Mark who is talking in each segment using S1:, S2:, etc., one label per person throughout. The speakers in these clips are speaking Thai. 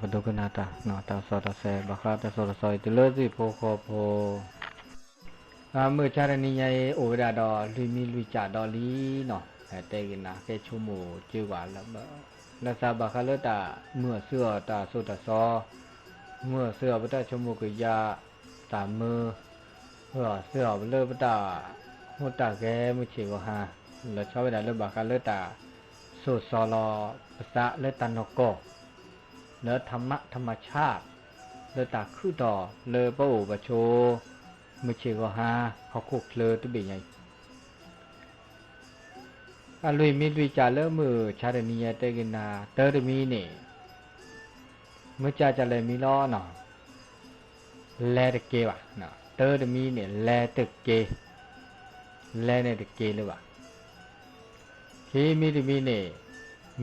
S1: ก็เจอบาปดุกนาตาเนาะตาสอตาเซบาคาตาสอตาซอยตเลสิโพโคโพเมื่อชาตินี้ยัยโอเวดาดอลุยมีลุยจ่าดอลีเนาะแต่เตกินาแค่ชั่วโมงจื้อว่าแล้วนาซาบาคาเลตาเมื่อเสื้อตาสุตาซอเมื่อเสื้อปตาชั่วโมงกยาตามือเมื่อเสื้อเลปตาหัวตาแกมุชิวหาแล้วชอบเวลาเลบาคาเลตาสุซอลอภาษาเลตันโก เนื้อธรรมะธรรมชาติเลอตาคือต่อเลอปะโอปะโชมือเชก็ฮาเขาคุกเลอตุบิไงอะลุยมีลุยจาเลอมือชาเดนียเตกินาเตอร์มีนี่มือจาจะเลยมีล้อเนาะแลตะเกวะเนาะเตอร์มีนี่แลตะเกแลเนี่ยตะเกเลยวะเคมีตมีนี่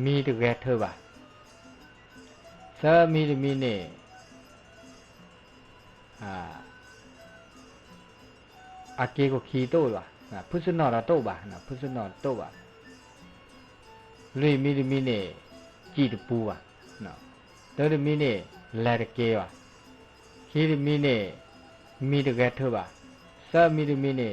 S1: มีตะแกเธอวะ สมีรมีเนี่ยอ่าอาเกก็ขีโตว่ะนะพุทธนอระโตบ่ะนะพุทธนอโตบ่ะลุยมีรมีเนี่ยจีตปูว่ะนะเตอรมีเนี่ยแลตเกว่ะขีรมีเนี่ยมีตะแกเถว่ะสมีรมีเนี่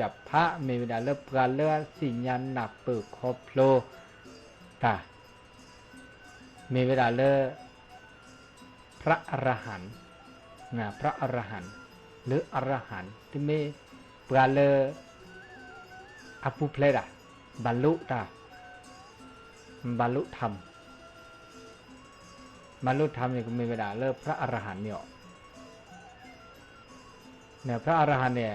S1: จับพระเมวิดาเลิกการเลือสิญญาณหนักเปิดคอโลตาเมวิดาเลิกพระอรหันต์นะพระอรหันต์หรืออรหันต์ที่ไม่ปราเลอปุเพลดาบรรลุตาบรรลุธรรมบรรลุธรรมเนี่ยก็มีเวลาเลิกพระอรหันต์เนี่ยเนี่ยพระอรหันต์เนี่ย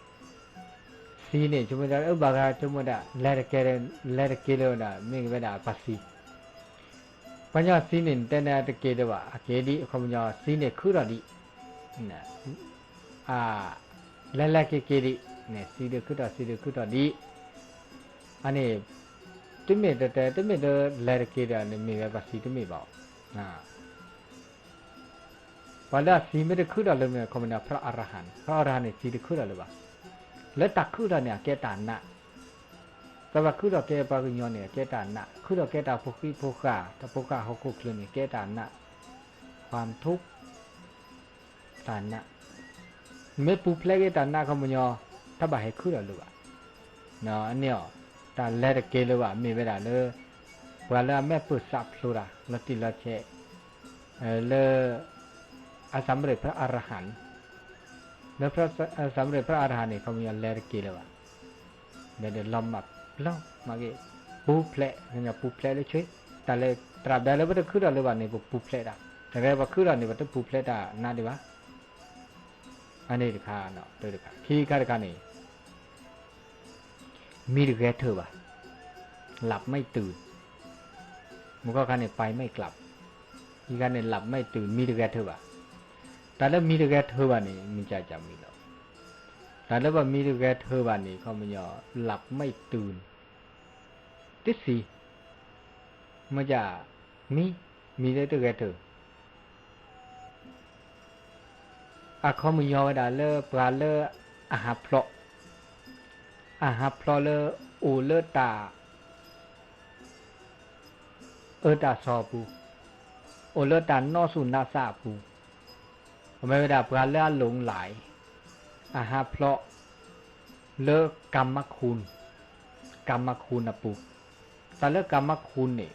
S1: စီနေချမဒါဥပါကချမဒါလက်ရကဲလက်ရကဲလို့နာမင်းကဒါပါစီပညာစီနေတန်တကဲတော့အကေဒီအခမညာစီနေခုရဒီနာအာလက်လက်ကဲကဲဒီနေစီဒခုတော်စီဒခုတော်ဒီအနေတိမေတတဲတိမေတလက်ရကဲတယ်နေမိပဲပါစီတိမေပေါ့နာဘာလာစီမေတခုတော်လုံးမြခမညာဖရအရဟံဖရအရဟံနေစီဒခုတော်လို့ပါ แล้วตักขึ้นเราเนี่ยเกตานะแต่ว่าขึ้นเราเจปาริญญาเนี่ยเกตานะขึ้นเราเจตาภคิภกาถ้าพุกาเขาคุกคือเนี่ยเกตานะความทุกข์ตานะเมื่อปุ๊บแล้วเจตานะเขาไม่ยอถ้าบ่ายขึ้นเราหรือวะเนาะเนี่ยตาแรกเกเรวะมีเวลาเลยว่าแล้แม่เปิดสับสุระระติละเชเออเลออาสำเร็จพระอรหันต์ แล้วพระสำเร็จพระอรหันต์เนี่ยเขามีแลร์กีเลยวะเดี๋ยวลำแบบล้อมาเกปูเพลเนี่ยปูเพลเลยช่วยแต่เลยตราบใดแล้วไม่ต้องขึ้นอะไรวะเนี่ยปูเพลได้แต่ไงว่าขึ้นอะไรเนี่ยต้องปูเพลได้น่าดีวะอันนี้ดีค่ะเนาะตัวดีค่ะขี้ข้าดีค่ะนี่มีดีแค่เธอวะหลับไม่ตื่นมันก็การเนี่ยไปไม่กลับอีการเนี่ยหลับไม่ตื่นมีดีแค่เธอวะ แต่ည်းမိတကယ်ထိုးပါနေမိကြကြမိတော့ဒါလည်းပါမိတကယ်ထိုးပါနေเขาไม่ยอมหลับไม่ตื่นติสีมาจากมีมีได้ตกเถออะเขาไม่ยอมดาเลอปลาเลออาหารเพละอาหารเพละเลออูเลอตาเออตาซอปูโอเลอตานอสุนนาซาปู ผมไม่ระดับการเลื่อนหลงไหลอ่าฮะเพราะเลิกกรรมคุณ กรรมคุณนะปุ๊บแต่เลิกกรรมคุณนี่ย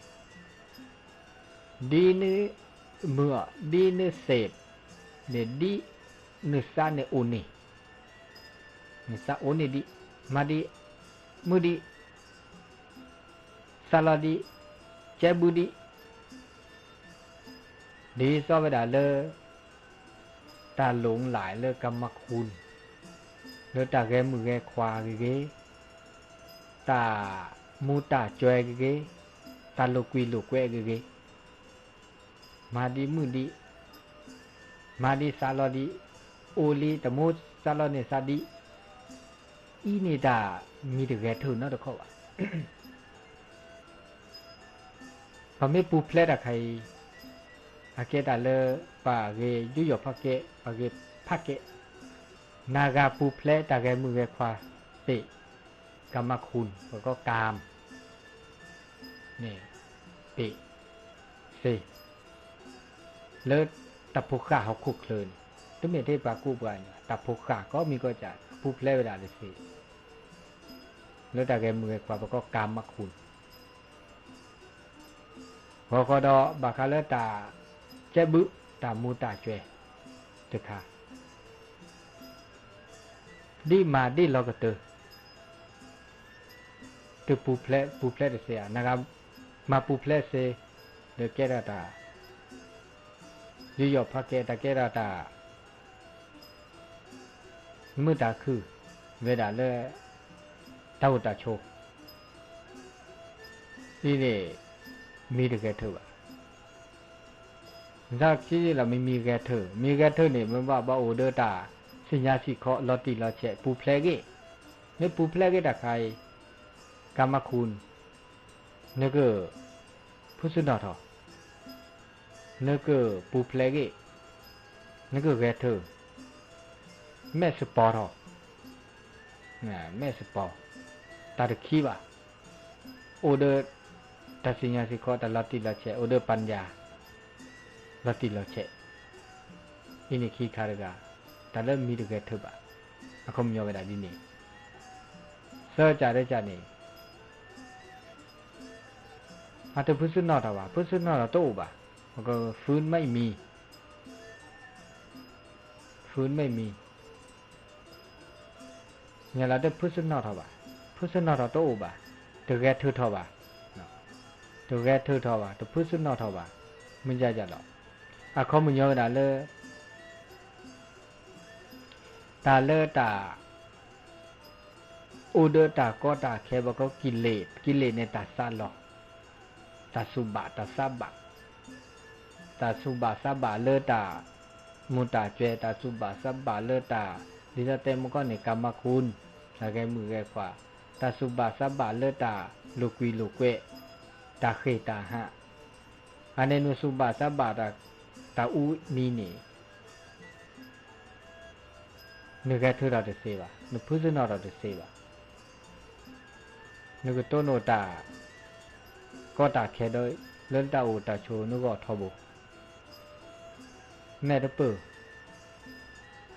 S1: ดีนึเมื่อดีนึเสพเนี่ยดีนึซาเนี่ยอุนี่นึซาอุนี่ดีมาดีมือดีซาลาดีเจ็บุดีดีซอเวดาเลย ta lũng lại lơ cầm mặc hùn lơ ta ghé mù ghé khoa cái ghế ta mu ta choe cái ghế ta lô quy lô quẹ cái ghế mà đi mù đi mà đi xa lo đi ô li ta mu xa lo này xa đi ý này ta mi được ghé thử nó được không ạ พอไม่ปูเพลดอะใคร อาเกดาเลปาเกยุยพเกปาเกพเกนากาปูเพลตาแกมือเวควาติกรรมคุณแล้วก็กามนี่ติสิเลิศตะพุกะเขาคุกเคลินตุ้มเมที่ปากูบานตะพุกะก็มีก็จะดผู้เพลเวลาเลยสิเลิศตาแกมือเวควาแล้วก็กามมคุณพอคอดอบาคาเลตา ကျက်บุတာမူတာကျွဲတခါဒီမာဒီလောကတတပူဖလဲပူဖလဲတစေနာကမပူဖလဲစေလေကဲရတာရရဖကဲတကဲရတာมืดตาคือเวลาเลตาวตาโชนี่นี่มีတကယ်ထုတ်ပါ ဇာကြီးကြီးလာမမီကဲထုတ်မီကဲထုတ်နေမဘဘအိုဒတာစညာစီခောလော်တီလော်ချက်ပူဖလဲကေနေပူဖလဲကေတခိုင်ကမခုန်နကဖုစနာတော့နကပူဖလဲကေနကကဲထုတ်แม่สปอร์ตนะแม่สปอร์ตาดคีบะโอเดอร์ตัดสินใจสิขอตลอดติละเชโอเดอร์ปัญญา rati lo che ini ki karaga tala mi du ge thuba akom yo ga di ni sa cha de cha ni ate phusu na da ba phusu na da to ba ก็ฟื้นไม่มี ฟื้นไม่มีเนี่ยเราได้พุทธนอทบะพุทธนอทโตอุบะตัวแกทือทบะตัวแกทือทบะตัวพุทธนอทบะมันจะจะหรอก อะข้อมูลย่อะดาเลอร์ตาเลอร์ตาอุดตาก็ตาแค่บอกก็กิเลสกิเลสในตานหรอตาสุบะตาซับะตาสุบะซับะเลอตามุตาเจตาสุบะซับะเลอตาดิจเตมก็ในกรรมคุณอะไรมือไแกว่าตาสุบะซับะเลอตาลูกวีลูกเวตาเคตาฮะอันนี้นุสุบะซับะตา だうみにぬกとらでせわぬぷずならでせわぬぐとนึกพุทธินอร์ได้สิบะนึกตัวโนตาก็ตาแค่ด้วยเล่นตาอูตาชูนึก็ทบุแม่ตะเปื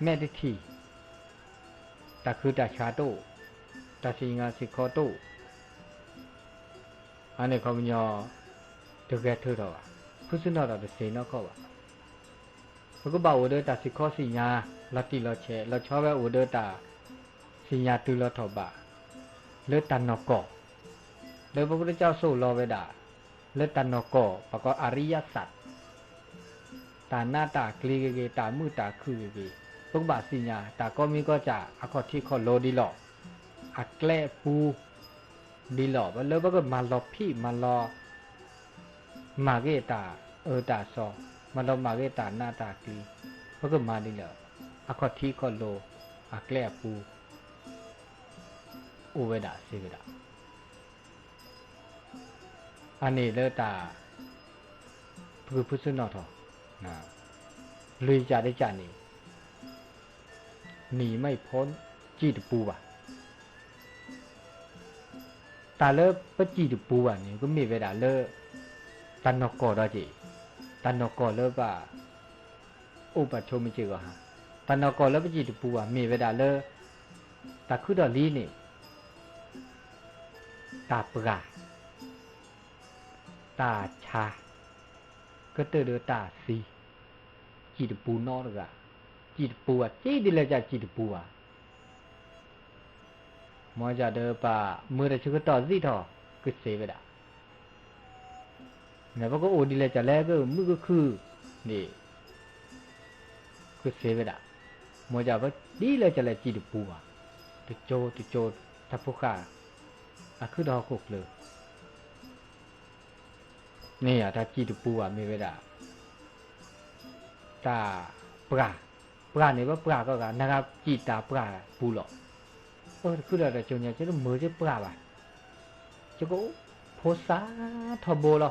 S1: แม่ที่ทีตาคือตาชาโตตาสิงาสิคอโตอันนี้เขาไม่ยอมตักแกเธอเราพุทธนอเราเป็นสีนกก็ว่า ဘကဘာဝဒတာစိခောစီညာလတိလောချေလောချောပဲဝဒတာစီညာတူလောထောပါလေတန်နောကောလေဘုရားเจ้าဆိုလောပဲတာလေတန်နောကောဘကောအရိယသတ်ตาหน้าตากลีเกตามือตาคือเกพวกบาสิญาตาก็มีก็จะอคอที่ขอโลดีหลอกอักแกล้ปูดีหลอกแล้วก็มาลอพี่มาลอมาเกตาเออตาซอ มาลอมาเกตาหน้าตากลีพวกมาดีหลอกอคอที่ขอโลอักแกล้ปูโอเวดาสิเวดาอันนี้เลตาพือพุทธนอทอนะลุยจาได้จานี่หนีไม่พ้นนกกอดอจี ตปูป่ะตาเลอะปะจีตปูอะนี่ก็มีเวลาเลอะตันนกอดอจีตันนกอเลอะป่ะอุปชมิจิก็ฮะตันนกอเลอะปะจีตปูอะมีเวลาเลอะตาคือดอลีนี่ตาปราตาชา ก็เตอร์ตาซีจีตปู เนี่ยพอね、僕オーディレーチャーレベル、ムグクー、ね、クセベラ。もじゃば、ディレーチャーレチルプーマ。ตุโจตุโจทัพพุขาอะคือดอกหกเลยนี่อะถ้าจีตปูอะไม่เวลาตาปลาปลาเนี่ยว่าปลาก็กันนะครับจีตาปลาปูหลอกเออคืออะไรเจ้เนี่ยจะต้องมือจะปลาว่ะจะก็โพสาทบโบหรอ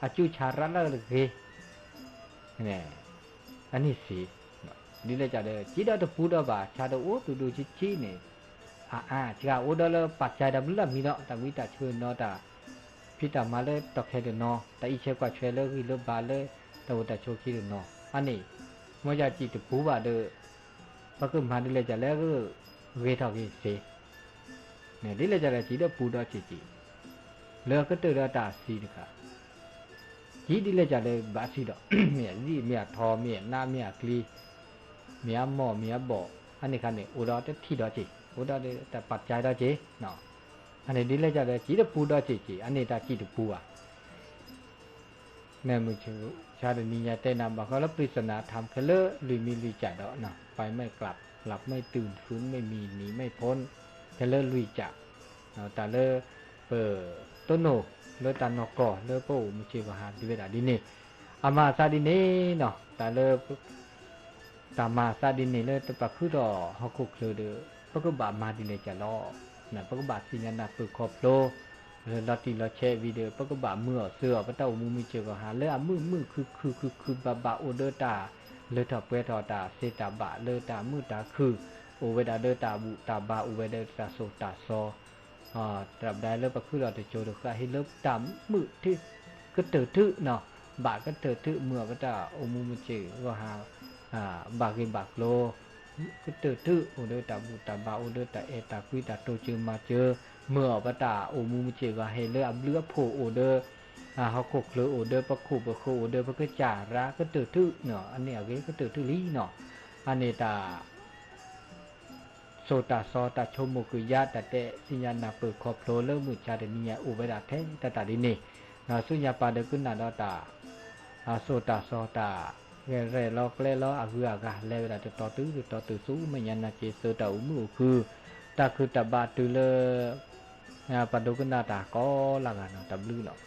S1: อาจูชาระละเลยคือเนี่ยอันนี้สินี่เลยจ้าเดอจีดาตะปูดาบาชาดูโอตูดูชิชีเนี่ยอ่าอาชาโอดาเลปัจจัยดับละมีเนาะแต่วิตาเชิญเนาะตาพี่ตามาเลยตอกแค่เนนอแต่อีเชกว่าเชลเลอร์คือเลบาเลยแต่ว่าแต่โชคีเดนออันนี้เมื่อจาจีตะปูบาเด้อพระกุมาดีเลยจ้าแล้วก็เวทากีเสเนี่ยนี่เลยจ้าเลจีดาปูดาจีจีแล้วก็เตือนตาสีนะครับ ကြီးဒီလက်ကြလဲဘာစီတော့မြက်ကြီးမြက်ထောမြက်နာမြက်ကလီမြက်မော့မြက်ဘောအနေခနဲ့ဥတော်တထိတော့ချေဥတော်တပတ်ကြတော့ချေနော်အနေဒီလက်ကြလဲကြီးတပူတော့ချေချေအနေတာကြီးတပူอ่ะแม่มุชูชาดนียาแต่นาบอกเขาแล้วปริศนาทำเคลลุยมีลุยจ่าดอกเนาะไปไม่กลับหลับไม่ตื่นฟื้นไม่มีหนีไม่พ้นเคลลุยจ่าเนาะแต่เลเปิด ต้นโน เลตานอกก่อเลโปมเชวหาดิเวดาดิเนอามาซาดิเนเนาะตาเลือดตามาซาดิเนเลือดตะปะคือดอฮอกคุกเลเดปะกบะมาดิเลจะลอนะปะกบะสิญญาณปึกคอบโลเลลอติลอแชวิดีโอปะกบะมือเสือปะตามูมิเชวหาเลือะมือมือคือคือคือคือบะบะโอเดตาเลทอเปทอตาเซตาบะเลือดตามือตาคือโอเวดาเดตาบุตาบาโอเวดเดตาโซ อ่ารับได้แล้วก็คือเราจะโจดก็ให้เลิกตามมือที่ก็เติร์ทึเนาะบาก็เติร์ทึเมื่อก็จะโอมูมจิก็หาอ่าบากิบากโลก็เติร์ทึโอเดตาบุตาบาโอเดตาเอตาคุยตาโตเจอมาเจอเมื่อปตาโอมูมจิก็ให้เลือกเลือกโผโอเดอร์อ่าเขาขกเลอโอเดอร์ประคุบประคุโอเดอร์ประก็จาระก็เติร์ทึเนาะอันนี้อะไรก็เติร์ทึลีเนาะอันนี้ตา โซตาซอตาชมโมกุยาตะเตสิญาณาเปิดขอบโลเลิมุชาเดนิยอุเวดาเทตตาดิเนนาสุญญาปาเดกุนาดอตาอาโซตาซอตาเรเรลอกเลลออากุอกาเลเวดาตตอตุตอตุสุมญาณาเจโซตาอุมุคือตาคือตาบาตุเลนาปาดุกุนาตาก็ลากานาตบลูเนาะ